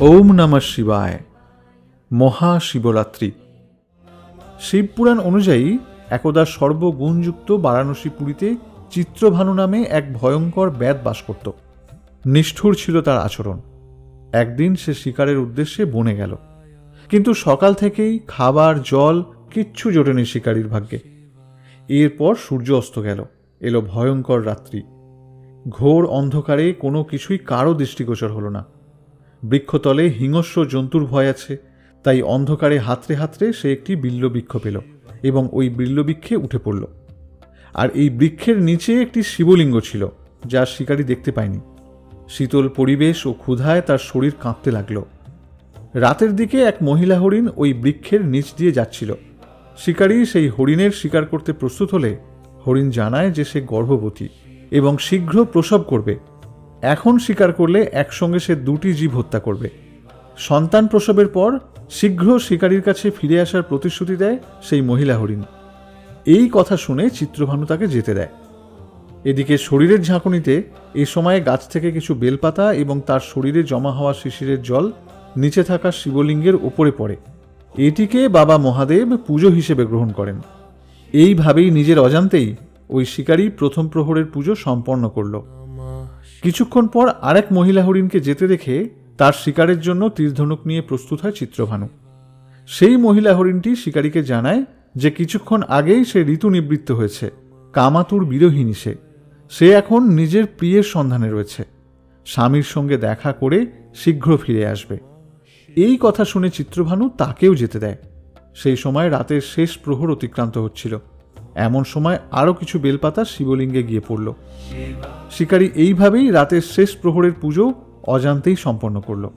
ওম নমঃ শিবায়। মহাশিবরাত্রি। শিবপুরাণ অনুযায়ী একদা সর্বগুণযুক্ত বারাণসী পুরীতে চিত্রভানু নামে এক ভয়ঙ্কর ব্যাদ বাস করত। নিষ্ঠুর ছিল তার আচরণ। একদিন সে শিকারের উদ্দেশ্যে বনে গেল। কিন্তু সকাল থেকেই খাবার, জল কিচ্ছু জোটেনি শিকারীর ভাগ্যে। এরপর সূর্য অস্ত গেল। এলো ভয়ঙ্কর রাত্রি। ঘোর অন্ধকারে কোনো কিছুই কারও দৃষ্টিগোচর হলো না। বৃক্ষতলে হিংস্র জন্তুর ভয় আছে, তাই অন্ধকারে হাতড়ে হাতড়ে সে একটি বিল্লবৃক্ষ পেল এবং ওই বিল্লবৃক্ষে উঠে পড়ল। আর এই বৃক্ষের নিচে একটি শিবলিঙ্গ ছিল, যা শিকারী দেখতে পায়নি। শীতল পরিবেশ ও ক্ষুধায় তার শরীর কাঁপতে লাগল। রাতের দিকে এক মহিলা হরিণ ওই বৃক্ষের নিচ দিয়ে যাচ্ছিল। শিকারী সেই হরিণের শিকার করতে প্রস্তুত হলে হরিণ জানায় যে সে গর্ভবতী এবং শীঘ্র প্রসব করবে। এখন স্বীকার করলে একসঙ্গে সে দুটি জীব হত্যা করবে। সন্তান প্রসবের পর শীঘ্র শিকারীর কাছে ফিরে আসার প্রতিশ্রুতি দেয় সেই মহিলা হরিণ। এই কথা শুনে চিত্রভানু তাকে যেতে দেয়। এদিকে শরীরের ঝাঁকুনিতে এ সময়ে গাছ থেকে কিছু বেলপাতা এবং তার শরীরে জমা হওয়া শিশিরের জল নিচে থাকা শিবলিঙ্গের ওপরে পড়ে। এটিকে বাবা মহাদেব পুজো হিসেবে গ্রহণ করেন। এইভাবেই নিজের অজান্তেই ওই শিকারী প্রথম প্রহরের পুজো সম্পন্ন করল। কিছুক্ষণ পর আরেক মহিলা হরিণকে যেতে দেখে তার শিকারের জন্য তীরধনুক নিয়ে প্রস্তুত হয় চিত্রভানু। সেই মহিলা হরিণটি শিকারীকে জানায় যে কিছুক্ষণ আগেই সে ঋতু নিবৃত্ত হয়েছে, কামাতুর বিরোহিনী সে। সে এখন নিজের প্রিয়ের সন্ধানে রয়েছে। স্বামীর সঙ্গে দেখা করে শীঘ্র ফিরে আসবে। এই কথা শুনে চিত্রভানু তাকেও যেতে দেয়। সেই সময় রাতের শেষ প্রহর অতিক্রান্ত হচ্ছিল। এমন সময় আরও কিছু বেলপাতা শিবলিঙ্গে গিয়ে পড়ল। শিকারী এইভাবেই রাতের শেষ প্রহরের পুজো অজান্তেই সম্পন্ন করল।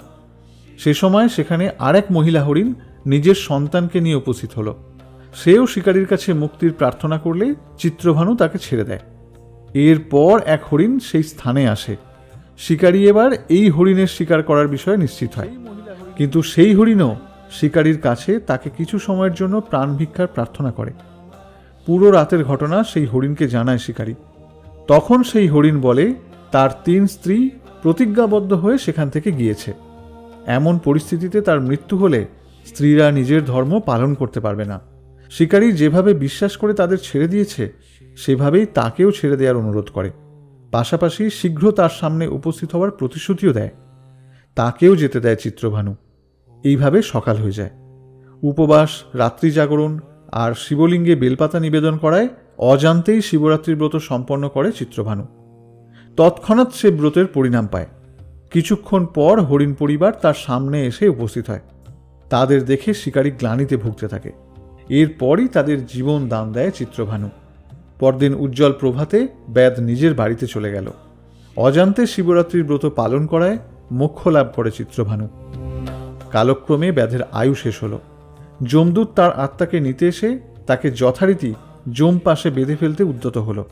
সে সময় সেখানে আরেক মহিলা হরিণ নিজের সন্তানকে নিয়ে উপস্থিত হলো। সেও শিকারীর কাছে মুক্তির প্রার্থনা করলে চিত্রভানু তাকে ছেড়ে দেয়। এরপর এক হরিণ সেই স্থানে আসে। শিকারী এবার এই হরিণের শিকার করার বিষয়ে নিশ্চিত হয়। কিন্তু সেই হরিণও শিকারীর কাছে তাকে কিছু সময়ের জন্য প্রাণ ভিক্ষার প্রার্থনা করে। পুরো রাতের ঘটনা সেই হরিণকে জানায় শিকারী। তখন সেই হরিণ বলে, তার তিন স্ত্রী প্রতিজ্ঞাবদ্ধ হয়ে সেখান থেকে গিয়েছে। এমন পরিস্থিতিতে তার মৃত্যু হলে স্ত্রীরা নিজের ধর্ম পালন করতে পারবে না। শিকারী যেভাবে বিশ্বাস করে তাদের ছেড়ে দিয়েছে, সেভাবেই তাকেও ছেড়ে দেওয়ার অনুরোধ করে। পাশাপাশি শীঘ্র তার সামনে উপস্থিত হওয়ার প্রতিশ্রুতিও দেয়। তাকেও যেতে দেয় চিত্রভানু। এইভাবে সকাল হয়ে যায়। উপবাস, রাত্রি জাগরণ আর শিবলিঙ্গে বেলপাতা নিবেদন করায় অজান্তেই শিবরাত্রির ব্রত সম্পন্ন করে চিত্রভানু। তৎক্ষণাৎ সে ব্রতের পরিণাম পায়। কিছুক্ষণ পর হরিণ পরিবার তার সামনে এসে উপস্থিত হয়। তাদের দেখে শিকারী গ্লানিতে ভুগতে থাকে। এরপরই তাদের জীবন দান দেয় চিত্রভানু। পরদিন উজ্জ্বল প্রভাতে ব্যাদ নিজের বাড়িতে চলে গেল। অজান্তে শিবরাত্রির ব্রত পালন করায় মোক্ষ লাভ করে চিত্রভানু। কালক্রমে ব্যাধের আয়ু শেষ হলো। যমদূত তার আত্মাকে নিতে এসে তাকে যথারীতি যম পাশে বেঁধে ফেলতে উদ্যত হলো।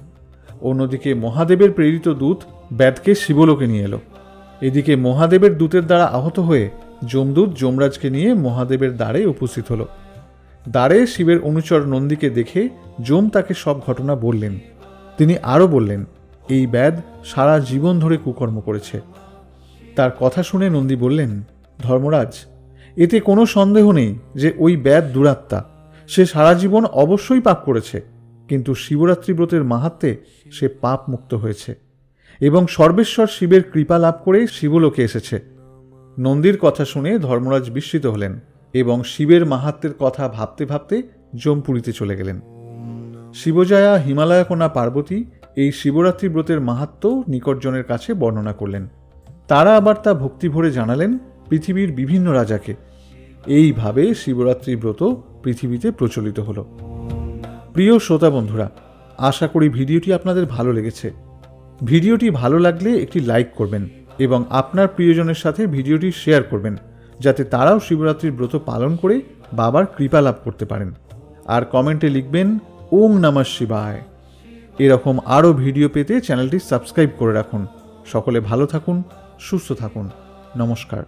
অন্যদিকে মহাদেবের প্রেরিত দূত ব্যাদকে শিবলোকে নিয়ে এলো। এদিকে মহাদেবের দূতের দ্বারা আহত হয়ে যমদূত যমরাজকে নিয়ে মহাদেবের দ্বারে উপস্থিত হলো। দ্বারে শিবের অনুচর নন্দীকে দেখে যম তাকে সব ঘটনা বললেন। তিনি আরও বললেন, এই ব্যাদ সারা জীবন ধরে কুকর্ম করেছে। তার কথা শুনে নন্দী বললেন, ধর্মরাজ এতে কোনো সন্দেহ নেই যে ওই ব্যাধ দুরাত্মা। সে সারা জীবন অবশ্যই পাপ করেছে, কিন্তু শিবরাত্রি ব্রতের মাহাত্মে সে পাপ মুক্ত হয়েছে এবং সর্বেশ্বর শিবের কৃপা লাভ করে শিবলোকে এসেছে। নন্দীর কথা শুনে ধর্মরাজ বিস্মিত হলেন এবং শিবের মাহাত্মের কথা ভাবতে ভাবতে জমপুরীতে চলে গেলেন। শিবজয়া হিমালয়কোনা পার্বতী এই শিবরাত্রি ব্রতের মাহাত্ম নিকটজনের কাছে বর্ণনা করলেন। তারা আবার তা ভক্তি ভরে জানালেন পৃথিবীর বিভিন্ন রাজাকে। এইভাবে শিবরাত্রি ব্রত পৃথিবীতে প্রচলিত হলো। প্রিয় শ্রোতা বন্ধুরা, আশা করি ভিডিওটি আপনাদের ভালো লেগেছে। ভিডিওটি ভালো লাগলে একটি লাইক করবেন এবং আপনার প্রিয়জনের সাথে ভিডিওটি শেয়ার করবেন, যাতে তারাও শিবরাত্রির ব্রত পালন করে বাবার কৃপা লাভ করতে পারেন। আর কমেন্টে লিখবেন, ওম নমঃ শিবায়। এরকম আরও ভিডিও পেতে চ্যানেলটি সাবস্ক্রাইব করে রাখুন। সকলে ভালো থাকুন, সুস্থ থাকুন। নমস্কার।